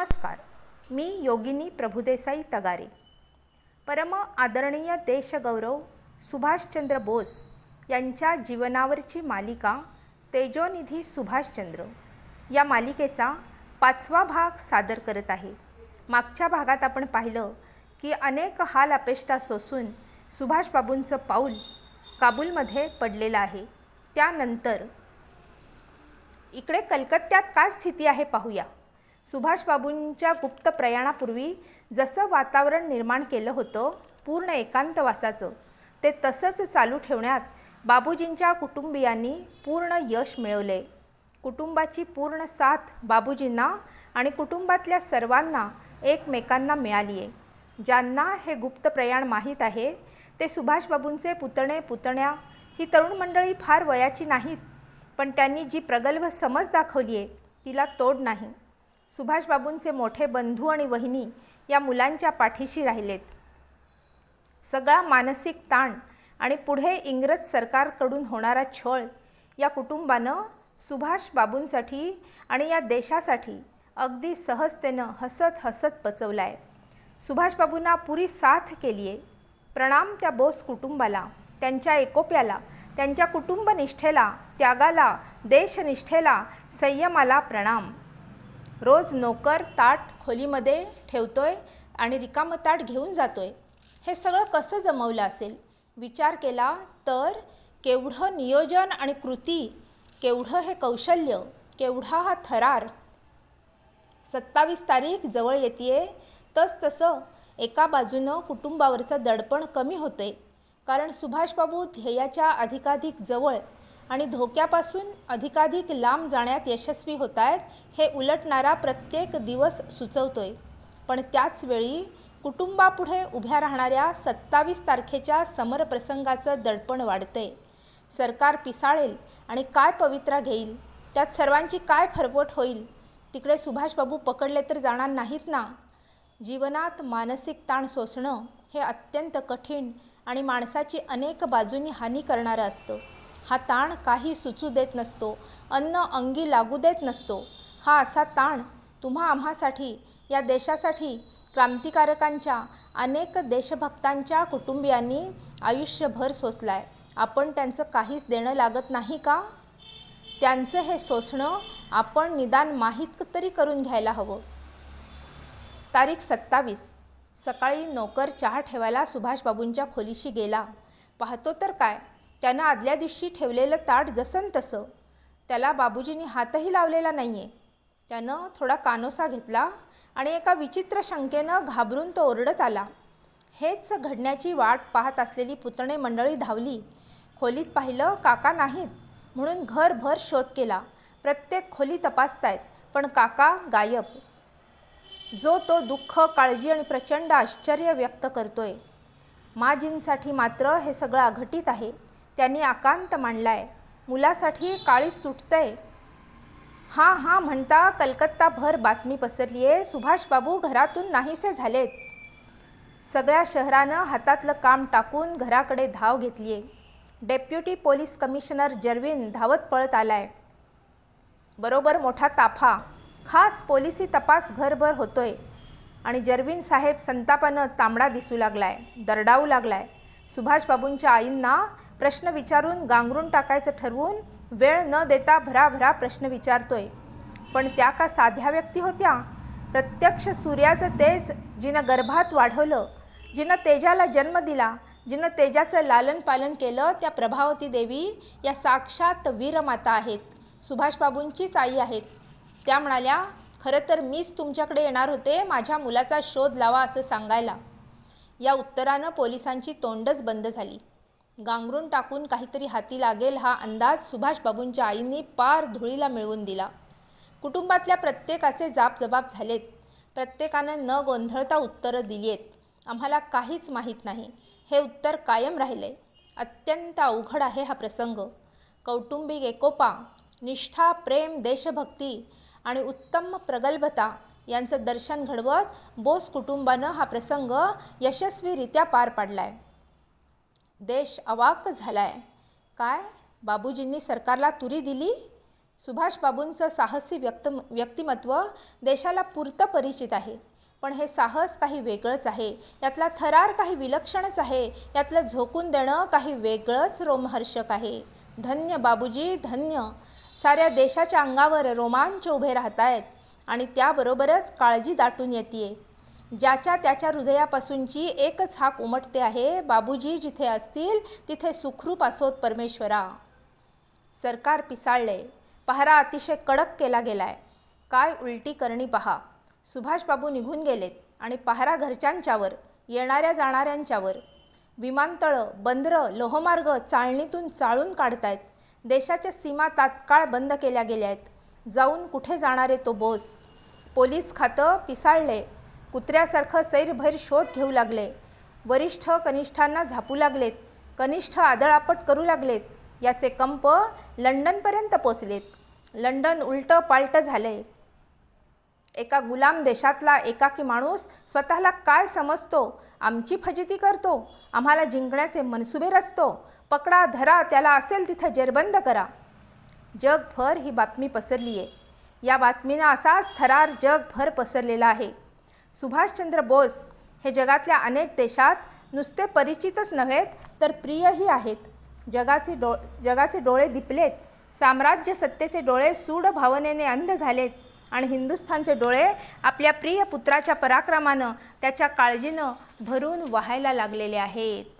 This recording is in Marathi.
नमस्कार. मी योगिनी प्रभुदेसाई तगारे. परम आदरणीय देशगौरव सुभाषचंद्र बोस यांच्या जीवनावरची मालिका तेजोनिधी सुभाषचंद्र या मालिकेचा पाचवा भाग सादर करत आहे. मागच्या भागात आपण पाहिलं की अनेक हाल अपेष्टा सोसून सुभाषबाबूंचं पाऊल काबूलमध्ये पडलेलं आहे. त्यानंतर इकडे कलकत्त्यात काय स्थिती आहे पाहूया. सुभाषबाबूंच्या गुप्त प्रयाणापूर्वी जसं वातावरण निर्माण केलं होतं पूर्ण एकांतवासाचं ते तसंच चालू ठेवण्यात बाबूजींच्या कुटुंबियांनी पूर्ण यश मिळवले. कुटुंबाची पूर्ण साथ बाबूजींना आणि कुटुंबातल्या सर्वांना एकमेकांना मिळाली आहे ज्यांना हे गुप्त प्रयाण माहीत आहे ते सुभाषबाबूंचे पुतणे पुतण्या ही तरुण मंडळी फार वयाची नाहीत पण त्यांनी जी प्रगल्भ समज दाखवली आहे तिला तोड नाही. सुभाषबाबूंचे मोठे बंधू आणि वहिनी या मुलांच्या पाठीशी राहिलेत. सगळा मानसिक ताण आणि पुढे इंग्रज सरकारकडून होणारा छळ या कुटुंबानं सुभाषबाबूंसाठी आणि या देशासाठी अगदी सहजतेनं हसत हसत पचवला आहे सुभाषबाबूंना पुरी साथ केली आहे प्रणाम त्या बोस कुटुंबाला त्यांच्या एकोप्याला त्यांच्या कुटुंबनिष्ठेला त्यागाला देशनिष्ठेला संयमाला प्रणाम. रोज नोकर ताट खोलीमध्ये ठेवतोय आणि रिकामं ताट घेऊन जातोय. हे सगळं कसं जमवलं असेल? विचार केला तर केवढं नियोजन आणि कृती केवढं हे कौशल्य केवढा हा थरार. सत्तावीस तारीख जवळ येते तस तसं एका बाजूनं कुटुंबावरचं दडपण कमी होते कारण सुभाषबाबू ध्येयाच्या अधिकाधिक जवळ आणि धोक्यापासून अधिकाधिक लांब जाण्यात यशस्वी होत आहेत हे उलटणारा प्रत्येक दिवस सुचवतोय. पण त्याचवेळी कुटुंबापुढे उभ्या राहणाऱ्या सत्तावीस तारखेच्या समरप्रसंगाचं दडपण वाढतंय. सरकार पिसाळेल आणि काय पवित्रा घेईल? त्यात सर्वांची काय फरवट होईल? तिकडे सुभाषबाबू पकडले तर जाणार नाहीत ना? जीवनात मानसिक ताण सोसणं हे अत्यंत कठीण आणि माणसाची अनेक बाजूंनी हानी करणारं असतं. हा ताण काही सुचू देत नसतो अन्न अंगी लागू देत नसतो. हा असा ताण तुम्हा आम्हासाठी या देशासाठी क्रांतिकारकांच्या अनेक देशभक्तांच्या कुटुंबियांनी आयुष्यभर सोसला आहे आपण त्यांचं काहीच देणं लागत नाही का? त्यांचं हे सोसणं आपण निदान माहीत तरी करून घ्यायला हवं. तारीख सत्तावीस. सकाळी नोकर चहा ठेवायला सुभाषबाबूंच्या खोलीशी गेला. पाहतो तर काय? त्यानं आदल्या दिवशी ठेवलेलं ताट जसं तसं त्याला बाबूजींनी हातही लावलेला नाही आहे त्यानं थोडा कानोसा घेतला आणि एका विचित्र शंकेनं घाबरून तो ओरडत आला. हेच घडण्याची वाट पाहत असलेली पुतणे मंडळी धावली. खोलीत पाहिलं काका नाहीत. म्हणून घरभर शोध केला. प्रत्येक खोली तपासतायत पण काका गायब. जो तो दुःख काळजी आणि प्रचंड आश्चर्य व्यक्त करतोय. माजींसाठी मात्र हे सगळं अघटित आहे. त्यांनी आकांत मांडलाय. मुलासाठी काळीच तुटतंय. हां हां म्हणता कलकत्ताभर बातमी पसरली आहे सुभाषबाबू घरातून नाहीसे झालेत. सगळ्या शहरानं हातातलं काम टाकून घराकडे धाव घेतली आहे डेप्युटी पोलीस कमिशनर जर्विन धावत पळत आलाय. बरोबर मोठा ताफा. खास पोलिसी तपास घरभर होतोय. आणि जर्विन साहेब संतापानं तांबडा दिसू लागलाय दरडावू लागलाय. सुभाषबाबूंच्या आईंना प्रश्न विचारून गांगरून टाकायचं ठरवून वेळ न देता भराभरा प्रश्न विचारतोय. पण त्या का साध्या व्यक्ती होत्या? प्रत्यक्ष सूर्याचं तेज जिनं गर्भात वाढवलं जिनं तेजाला जन्म दिला जिनं तेजाचं लालन पालन केलं त्या प्रभावती देवी या साक्षात वीरमाता आहेत. सुभाषबाबूंचीच आई आहेत. त्या म्हणाल्या खरं तर मीच तुमच्याकडे येणार होते माझ्या मुलाचा शोध लावा असं सांगायला. या उत्तरानं पोलिसांची तोंडच बंद झाली. गांगरून टाकून काहीतरी हाती लागेल हा अंदाज सुभाषबाबूंच्या आईंनी पार धुळीला मिळवून दिला. कुटुंबातल्या प्रत्येकाचे जापजबाब झालेत. प्रत्येकानं न गोंधळता उत्तरं दिली आहेत आम्हाला काहीच माहीत नाही. हे उत्तर कायम राहिले अत्यंत अवघड आहे हा प्रसंग. कौटुंबिक एकोपा निष्ठा प्रेम देशभक्ती आणि उत्तम प्रगल्भता यांचं दर्शन घडवत बोस कुटुंबानं हा प्रसंग यशस्वीरित्या पार पाडला आहे देश अवाक झाला आहे काय? बाबूजींनी सरकारला तुरी दिली? सुभाष बाबूंचं साहसी व्यक्त व्यक्तिमत्व देशाला पुरतं परिचित आहे. पण हे साहस काही वेगळंच आहे. यातला थरार काही विलक्षणच आहे. यातलं झोकून देणं काही वेगळंच रोमहर्षक आहे. धन्य बाबूजी धन्य. साऱ्या देशाच्या अंगावर रोमांच उभे राहत आहेत आणि त्याबरोबरच काळजी दाटून येते ज्याच्या त्याच्या हृदयापासूनची एकच हाक उमटते आहे. बाबूजी जिथे असतील तिथे सुखरूप असोत परमेश्वरा. सरकार पिसाळले. पहारा अतिशय कडक केला गेलाय. काय उलटी करणी पहा. सुभाषबाबू निघून गेलेत आणि पहारा घरच्यांच्यावर येणाऱ्या जाणाऱ्यांच्यावर. विमानतळं बंदरं लोहमार्ग चाळणीतून चाळून काढतायत. देशाच्या सीमा तात्काळ बंद केल्या गेल्या आहेत जाऊन कुठे जाणारे तो बोस? पोलीस खातं पिसाळले. कुत्र्यासारखं सैरभैर शोध घेऊ लागले. वरिष्ठ कनिष्ठांना झापू लागलेत. कनिष्ठ आदळापट करू लागलेत. याचे कंप लंडनपर्यंत पोचलेत. लंडन उलटं पालटं झालंय. एका गुलाम देशातला एकाकी माणूस स्वतःला काय समजतो? आमची फजिती करतो. आम्हाला जिंकण्याचे मनसुबे रचतो. पकडा धरा त्याला असेल तिथं जेरबंद करा. जगभर ही बातमी पसरली आहे या बातमीनं असाच थरार जगभर पसरलेला आहे. सुभाषचंद्र बोस हे जगातल्या अनेक देशात नुसते परिचितच नव्हेत तर प्रियही आहेत. जगाचे डो जगाचे डोळे दिपलेत साम्राज्य सत्तेचे डोळे सूड भावनेने अंध झालेत आणि हिंदुस्थानचे डोळे आपल्या प्रिय पुत्राच्या पराक्रमानं त्याच्या काळजीनं भरून वाहायला लागलेले आहेत.